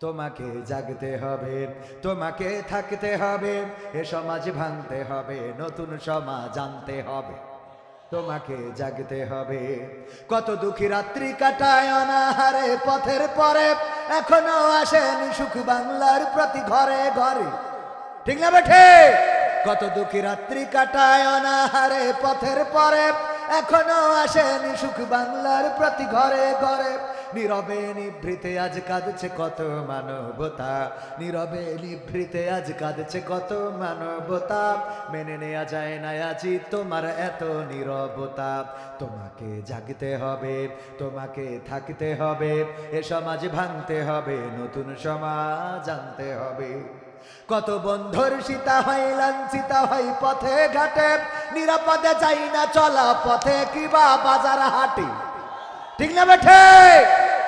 তোমাকে জাগতে হবে, তোমাকে থাকতে হবে, এ সমাজ ভাঙতে হবে, নতুন সমাজ আনতে হবে। তোমাকে জাগতে হবে। কত দুঃখী রাত্রি কাটায় অনাহারে পথের পরে, এখনও আসেনি সুখ বাংলার প্রতি ঘরে ঘরে। ঠিক না বেঠে? কত দুঃখী রাত্রি কাটায় অনাহারে পথের পরে, এখনও আসেনি সুখ বাংলার প্রতি ঘরে ঘরে। নীরবে নিভৃতে আজ কাঁদছে কত মানবতা। নীরবে নিভৃতে আজ কাঁদছে কত মানবতা। মেনে নেওয়া যায় না আজি তোমার এত নীরবতা। তোমাকে জাগতে হবে, তোমাকে থাকতে হবে, এ সমাজ ভাঙতে হবে, নতুন সমাজ আনতে হবে। কত বন্ধুর সীতা হয়, লাঞ্ছিতা হয়, পথে ঘাটে। নিরাপদে যাই না, চলা পথে কিবা বাজার হাটে। ঠিক না বেঠে?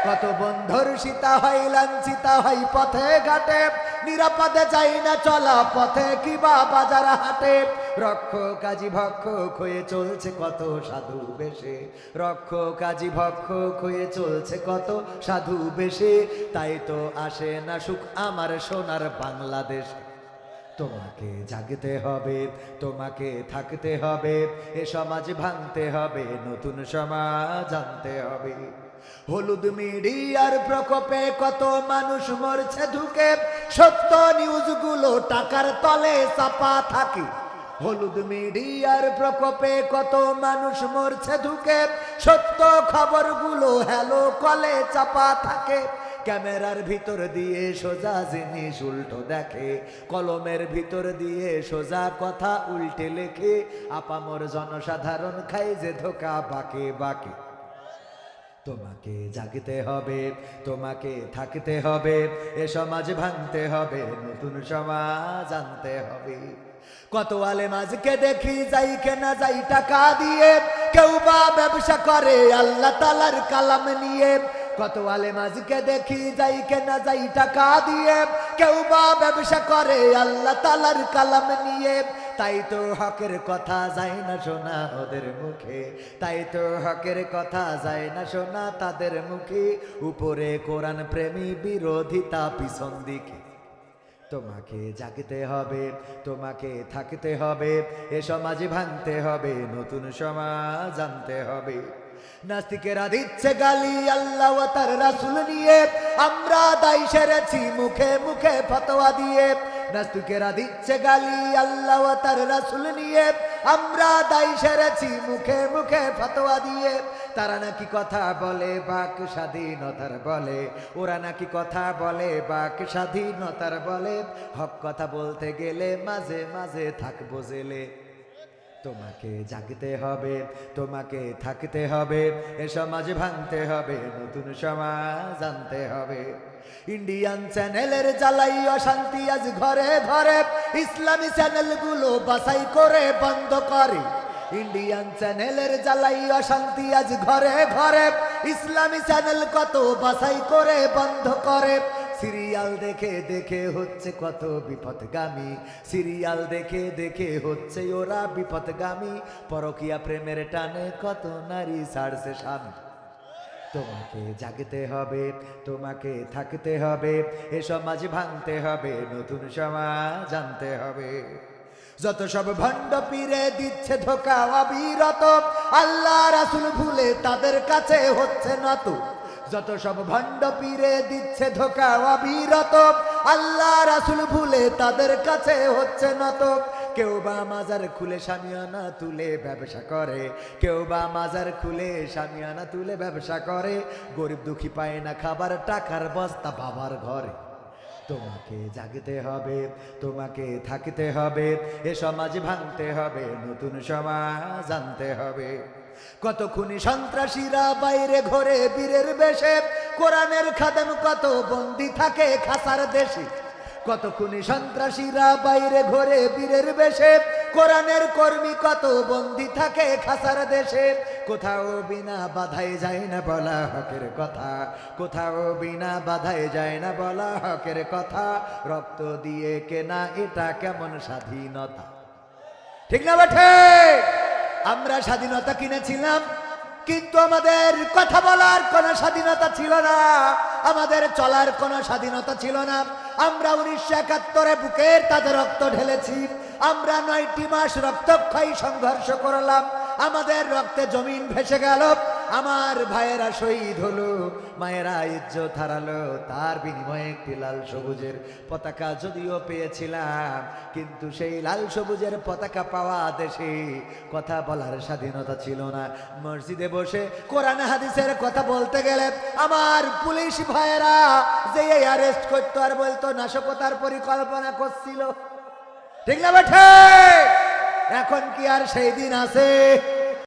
কত বন্ধুর সীতা হয়, লাঞ্ছিতা হয়, পথে ঘাটে। নিরাপদে যাই না চলা পথে কিবা বাজার হাটে। রক্ষ কাজী ভক্ষ হয়ে চলছে কত সাধু বেশে। রক্ষ কাজী ভক্ষ হয়ে চলছে কত সাধু বেশে। তাই তো আসে না সুখ আমার সোনার বাংলাদেশ। তোমাকে জাগতে হবে, তোমাকে থাকতে হবে, এ সমাজ ভাঙতে হবে, নতুন সমাজ আনতে হবে। হলুদ মিডিয়ার প্রকোপে কত মানুষ মরছে ঢুকে সত্য নিউজগুলো টাকার তলে চাপা থাকে। হলুদ মিডিয়ার প্রকোপে কত মানুষ মরছে ঢুকে সত্য খবরগুলো হ্যালো কলে চাপা থাকে। ক্যামেরার ভিতর দিয়ে সোজা জিনিস উল্টো দেখে, কলমের ভিতর দিয়ে সোজা কথা উল্টে লেখে, আপামর জনসাধারণ খাই যে ধোকা বাকে বাকে। তোমাকে জাগতে হবে, তোমাকে থাকতে হবে, এ সমাজ ভাঙতে হবে, নতুন সমাজ আনতে হবে। কত আলে মাঝকে দেখি যাই কেনা যাই টাকা দিয়ে, কেউ বা ব্যবসা করে, আল্লাহ তালার কালাম নিয়ে কত আলে মাঝকে দেখি যাই কেনা যাই টাকা দিয়ে। কেউ বা ব্যবসা করে, আল্লাহ তালার কালাম নিয়ে। তাই তো হকের কথা যায় না শোনা ওদের মুখে। তাই তো হকের কথা যায় না শোনা তাদের মুখে। উপরে কোরআন প্রেমী বিরোধিতা পিছন দিকে। তোমাকে জাগতে হবে, তোমাকে থাকতে হবে, এ সমাজ ভাঙতে হবে, নতুন সমাজ আনতে হবে। নাস্তিকেরা দিচ্ছে গালি আল্লাহ তার রাসুল নিয়ে, আমরা দায় সেরেছি মুখে মুখে ফতোয়া দিয়ে। নাস্তিকেরা দিচ্ছে গালি আল্লাহ তার রাসুল নিয়ে আমরা দায় সেরেছি মুখে মুখে ফতোয়া দিয়ে। তারা নাকি কথা বলে বাক স্বাধীনতার বলে। ওরা নাকি কথা বলে বাক স্বাধীনতার বলে। হক কথা বলতে গেলে মাঝে মাঝে থাকব জেলে। তোমাকে জাগতে হবে, তোমাকে থাকতে হবে, এ সমাজ ভাঙতে হবে, নতুন সমাজ আনতে হবে। ইন্ডিয়ান চ্যানেলের জ্বালাই অশান্তি আজ ঘরে ঘরে। ইসলামী চ্যানেলগুলো বাছাই করে বন্ধ করে। ইন্ডিয়ান চ্যানেলের জ্বালাই অশান্তি আজ ঘরে ঘরে। ইসলামী চ্যানেল কত বাছাই করে বন্ধ করে। সিরিয়াল দেখে দেখে হচ্ছে কত বিপদগামী সিরিয়াল দেখে দেখে হচ্ছে ওরা বিপদগামী পরকিয়া প্রেমের টানে কত নারী ছাড়ছে স্বামী। তোমাকে জাগতে হবে, তোমাকে থাকতে হবে, এ সমাজ ভাঙতে হবে, নতুন সমাজ আনতে হবে। যত সব ভণ্ড পীরে দিচ্ছে ধোকা, অবিরত, আল্লাহ রাসুল ভুলে তাদের কাছে হচ্ছে নত। যত সব ভণ্ড পীরে দিচ্ছে ধোকা, অবিরত, আল্লাহ রাসুল ভুলে তাদের কাছে হচ্ছে নত। কেউ বা মাজার খুলে সামিয়ানা তুলে ব্যবসা করে। কেউ বা মাজার খুলে সামিয়ানা তুলে ব্যবসা করে। গরিব দুঃখী পায় না খাবার, টাকার বস্তা বাবার ঘরে। তোমাকে জাগতে হবে, তোমাকে থাকতে হবে, এ সমাজ ভাঙতে হবে, নতুন সমাজ আনতে হবে। কত খুনি সন্ত্রাসীরা বাইরে ঘরে বীরের বেশে, কোরআনের খাদেম কত বন্দি থাকে খাসার দেশে। কত খুনি সন্ত্রাসীরা বাইরে ঘরে বীরের বেশে? কোরআনের কর্মী কত বন্দি থাকে খাসার দেশে? কোথাও বিনা বাধায় যায় না বলা হকের কথা। কোথাও বিনা বাধায় যায় না বলা হকের কথা। রক্ত দিয়ে কেনা এটা কেমন স্বাধীনতা? ঠিক না বেঠে আমরা স্বাধীনতা কিনেছিলাম, কিন্তু আমাদের কথা বলার কোনো স্বাধীনতা ছিল না। আমাদের চলার কোনো স্বাধীনতা ছিল না। আমরা উনিশশো একাত্তরে বুকের তাদের রক্ত ঢেলেছি। আমরা নয়টি মাস রক্তক্ষয়ী সংঘর্ষ করলাম। আমাদের রক্তে জমিন ভেসে গেল। আমার ভাইয়েরা শহীদ হলো, মায়েরা ইজ্জত হারালো, তার বিনিময়ে একটি লাল সবুজের পতাকা যদিও পেয়েছিলাম, কিন্তু সেই লাল সবুজের পতাকা পাওয়া দেশে কথা বলার স্বাধীনতা ছিল না। মসজিদে বসে কোরআন হাদিসের কথা বলতে গেলে আমার পুলিশ ভাইয়েরা যে অ্যারেস্ট করতো আর বলতো, নাশকতার পরিকল্পনা করছিল। ঠিক না বেঠে? এখন কি আর সেই দিন আছে?